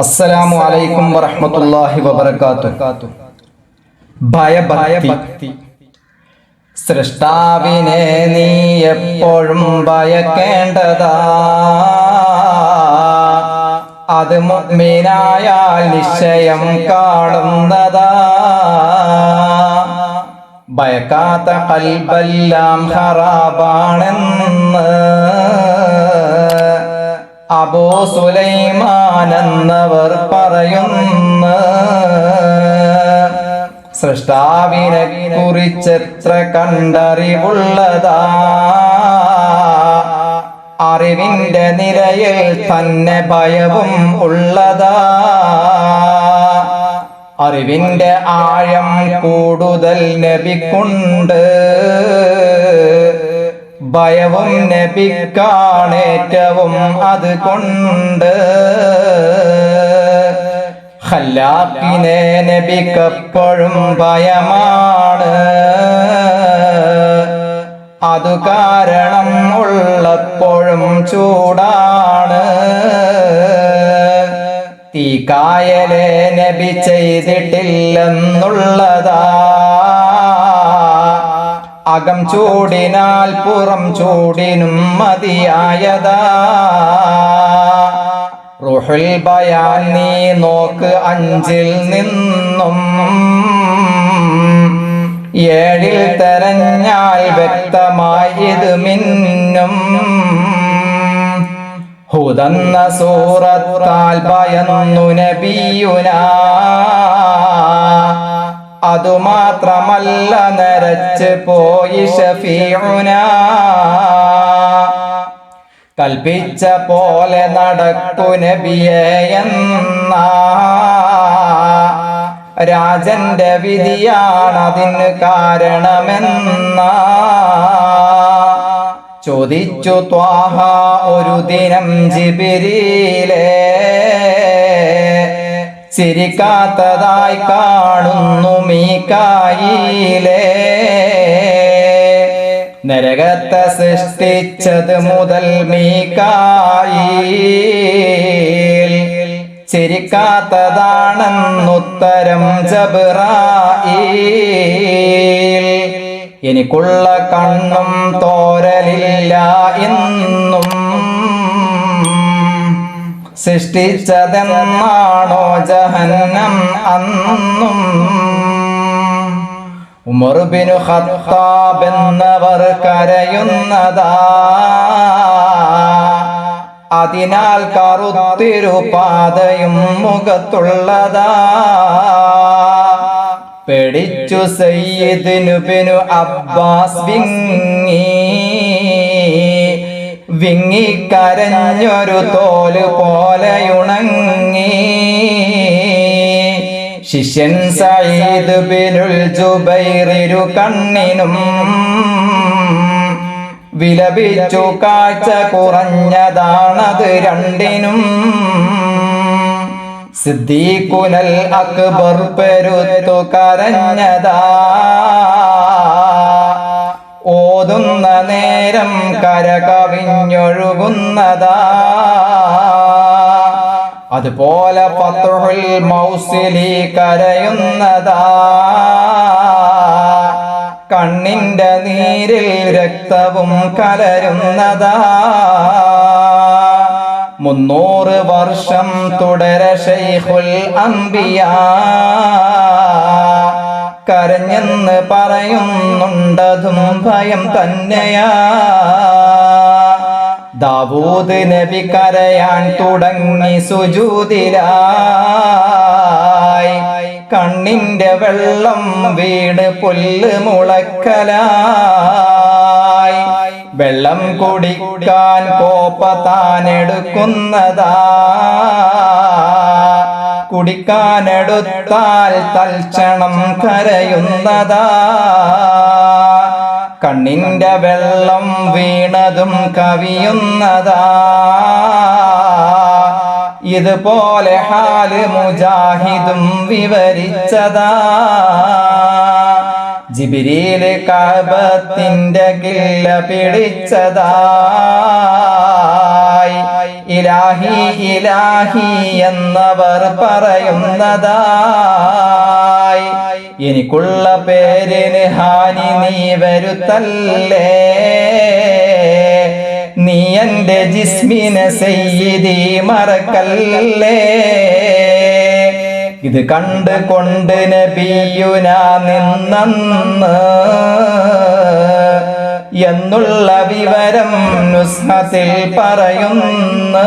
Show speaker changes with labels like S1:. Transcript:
S1: അസ്സലാമു അലൈക്കും വറഹ്മത്തുള്ളാഹി വബർക്കാത്തു ഭയഭക്തി. സൃഷ്ടാവിനെ നീ എപ്പോഴും ഭയക്കേണ്ടതാ. അത് മുഅ്മിനായാൽ നിശ്ചയം കാണുന്നതാ. ഭയക്കാത്ത കൽബെല്ലാം ഹറാബാണെന്ന് അബൂ സുലൈമാൻ എന്നവർ പറയുന്നു. സൃഷ്ടാവിനെ കുറിച്ചെത്ര കണ്ടറിവുള്ളതാ. അറിവിന്റെ നിലയിൽ തന്നെ ഭയവും ഉള്ളതാ. അറിവിന്റെ ആഴം കൂടുതൽ നബിക്കുണ്ട്. ഭയവും നബിക്കാണേറ്റവും അത് കൊണ്ട്. ഹല്ലാപ്പിനെ നബിക്കപ്പോഴും ഭയമാണ്. അതു കാരണം ഉള്ളപ്പോഴും ചൂടാണ്. തീക്കായലെ നബി ചെയ്തിട്ടില്ലെന്നുള്ളതാ. അകം ചൂടിനാൽ പുറം ചൂടിനും മതിയായതാ. റുഹുൽ ബയാൻ നീ നോക്ക് അഞ്ചിൽ നിന്നും ഏഴിൽ തെരഞ്ഞാൽ വ്യക്തമായി ഇത് മിന്നും. ഹുദന്ന സൂറത്താൽ ഭയന്നു നബിയുന. അതുമാത്രമല്ല നരച്ച് പോയി ഷഫീഉന. കൽപ്പിച്ച പോലെ നടക്കു നബിയെ എന്ന. രാജന്റെ വിധിയാണതിന് കാരണമെന്ന. ചോദിച്ചു ത്വാഹ ഒരു ദിനം ജിബിരിയിലേ ചിരിക്കാത്തതായി കാണുന്നു മീക്കായിലേ നരകത്തെ സൃഷ്ടിച്ചത് മുതൽ മീക്കായി ചിരിക്കാത്തതാണെന്നുത്തരം ജബ്രായി എനിക്കുള്ള കണ്ണും തോരലില്ല എന്നും സൃഷ്ടിച്ചതെന്നാണോ ജഹന്നം അന്നും? ഉമർബിനു ഹത്താബെന്നവർ കരയുന്നതാ. അതിനാൽ കറുത്തിരുപാതയും മുഖത്തുള്ളതാ. പേടിച്ചു സയ്യിദിനു ബിനു അബ്ബാസ് വിങ്ങി. വിങ്ങിക്കരഞ്ഞൊരു തോൽ പോലെയുണങ്ങി. ശിഷ്യൻ സയ്യിദ് ബിനുൽ ജുബൈറിരു കണ്ണിനും വിലപിച്ചു കാഴ്ച കുറഞ്ഞതാണത് രണ്ടിനും. സിദ്ദീഖുനൽ അക്ബർ പെരുത്തു കരഞ്ഞതാ. നേരം കരകവിഞ്ഞൊഴുകുന്നതാ. അതുപോലെ ഫത്തുഹുൽ മൗസിലി കരയുന്നതാ. കണ്ണിന്റെ നീരിൽ രക്തവും കലരുന്നതാ. മുന്നൂറ് വർഷം തുടരെ ഷെയ്ഖുൽ അംബിയ. കരഞ്ഞെന്ന് പറയുന്നുണ്ടതും ഭയം തന്നെയാ. ദാവൂദ് നബി കരയാൻ തുടങ്ങി സുജൂതിരായി കണ്ണിന്റെ വെള്ളം വീട് പുല്ല് മുളക്കലായി വെള്ളം കുടിക്കാൻ കോപ്പ താനെടുക്കുന്നതാ. കുടിക്കാനെടുത്താൽ തൽക്ഷണം കരയുന്നതാ. കണ്ണിന്റെ വെള്ളം വീണതും കവിയുന്നതാ. ഇതുപോലെ ഹാൽ മുജാഹിദും വിവരിച്ചതാ. ജിബിരിയിൽ കാബത്തിന്റെ കില്ല പിടിച്ചതായി ഇലാഹി ഇലാഹി എന്നവർ പറയുന്നതായി. എനിക്കുള്ള പേരിന് ഹാനി നീ വരുത്തല്ലേ. നീ എന്റെ ജിസ്മിനെ സെയ്തി മറക്കല്ലേ. ഇത് കണ്ട് കൊണ്ട് നബിയുന നിന്നന്ന്. എന്നുള്ള വിവരം നുസ്ഹത്തിൽ പറയുന്നു.